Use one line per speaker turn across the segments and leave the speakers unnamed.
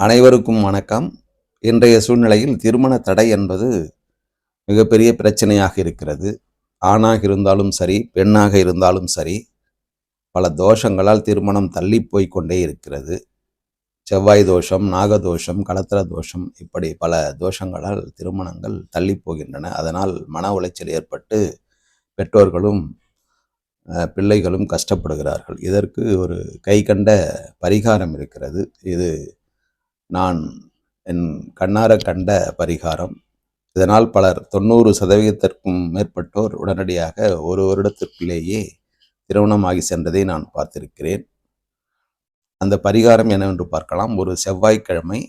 அனைவருக்கும் வணக்கம். இன்றைய சூழ்நிலையில் திருமண தடை என்பது மிகப்பெரிய பிரச்சனையாக இருக்கிறது. ஆணாக இருந்தாலும் சரி பெண்ணாக இருந்தாலும் சரி பல தோஷங்களால் திருமணம் தள்ளி போய்கொண்டே இருக்கிறது. செவ்வாய் தோஷம் நாகதோஷம் கடத்திர தோஷம் இப்படி பல தோஷங்களால் திருமணங்கள் தள்ளி போகின்றன. அதனால் மன உளைச்சல் ஏற்பட்டு பெற்றோர்களும் பிள்ளைகளும் கஷ்டப்படுகிறார்கள். இதற்கு ஒரு கை கண்ட பரிகாரம் இருக்கிறது. இது நான் என் கண்ணார கண்ட பரிகாரம். இதனால் பலர் தொண்ணூறு சதவீதத்திற்கும் மேற்பட்டோர் உடனடியாக ஒரு வருடத்திற்குள்ளேயே திருமணமாகி சென்றதை நான் பார்த்திருக்கிறேன். அந்த பரிகாரம் என்னவென்று பார்க்கலாம். ஒரு செவ்வாய்க்கிழமை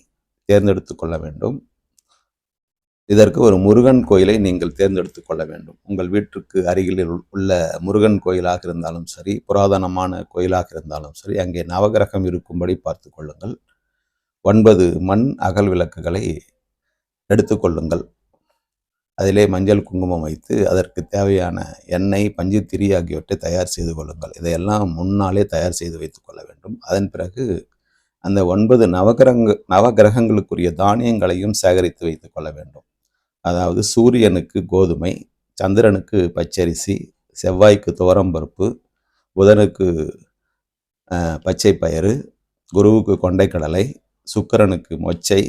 தேர்ந்தெடுத்து கொள்ள வேண்டும். இதற்கு ஒரு முருகன் கோயிலை நீங்கள் தேர்ந்தெடுத்து கொள்ள வேண்டும். உங்கள் வீட்டிற்கு அருகில் உள்ள முருகன் கோயிலாக இருந்தாலும் சரி புராதனமான கோயிலாக இருந்தாலும் சரி அங்கே நவகிரகம் இருக்கும்படி பார்த்து கொள்ளுங்கள். ஒன்பது மண் அகல் விளக்குகளை எடுத்துக்கொள்ளுங்கள் அதிலே மஞ்சள் குங்குமம் வைத்து அதற்கு தேவையான எண்ணெய் பஞ்சுத்திரி ஆகியவற்றை தயார் செய்து கொள்ளுங்கள். இதையெல்லாம் முன்னாலே தயார் செய்து வைத்துக் கொள்ள வேண்டும். அதன் பிறகு அந்த ஒன்பது நவகிரக நவகிரகங்களுக்குரிய தானியங்களையும் சேகரித்து வைத்துக் கொள்ள வேண்டும். அதாவது சூரியனுக்கு கோதுமை சந்திரனுக்கு பச்சரிசி செவ்வாய்க்கு துவரம்பருப்பு புதனுக்கு பச்சை பயிறு குருவுக்கு கொண்டைக்கடலை சுக்கிரனுக்கு மொச்சை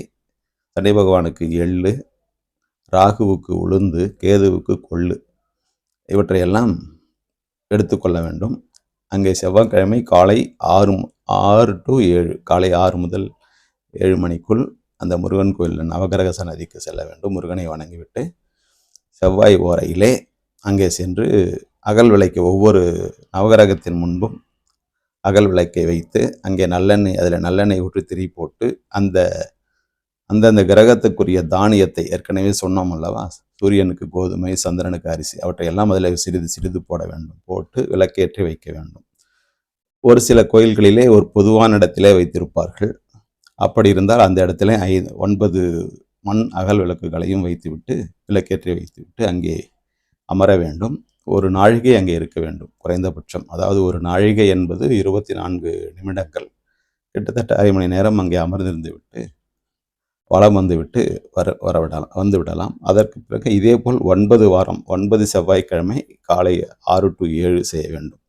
சனி பகவானுக்கு எள்ளு ராகுவுக்கு உளுந்து கேதுவுக்கு கொள்ளு. இவற்றையெல்லாம் எடுத்துக்கொள்ள வேண்டும். அங்கே செவ்வாய்க்கிழமை காலை ஆறு ஆறு டு ஏழு காலை ஆறு முதல் ஏழு மணிக்குள் அந்த முருகன் கோயிலில் நவகிரக சன்னதிக்கு செல்ல வேண்டும். முருகனை வணங்கிவிட்டு செவ்வாய் ஓரையிலே அங்கே சென்று அகல் விளைக்கு ஒவ்வொரு நவகிரகத்தின் முன்பும் அகல் விளக்கை வைத்து அங்கே நல்லெண்ணெய் அதில் நல்லெண்ணெய் ஊற்றி திரி போட்டு அந்த அந்தந்த கிரகத்துக்குரிய தானியத்தை ஏற்கனவே சொன்னோம் அல்லவா? சூரியனுக்கு கோதுமை சந்திரனுக்கு அரிசி அவற்றையெல்லாம் அதில் சிறிது சிறிது போட வேண்டும். போட்டு விளக்கேற்றி வைக்க வேண்டும். ஒரு சில கோயில்களிலே ஒரு பொதுவான இடத்திலே வைத்திருப்பார்கள். அப்படி இருந்தால் அந்த இடத்துல ஐ ஒன்பது மண் அகல் விளக்குகளையும் வைத்துவிட்டு விளக்கேற்றி வைத்துவிட்டு அங்கே அமர வேண்டும். ஒரு நாழிகை அங்கே இருக்க வேண்டும் குறைந்தபட்சம். அதாவது ஒரு நாழிகை என்பது இருபத்தி நான்கு நிமிடங்கள். கிட்டத்தட்ட அரை மணி நேரம் அங்கே அமர்ந்திருந்து விட்டு வளம் வந்துவிட்டு வர வரவிடலாம் வந்து விடலாம். அதற்கு பிறகு இதேபோல் ஒன்பது வாரம் ஒன்பது செவ்வாய்க்கிழமை காலை ஆறு டு ஏழு செய்ய வேண்டும்.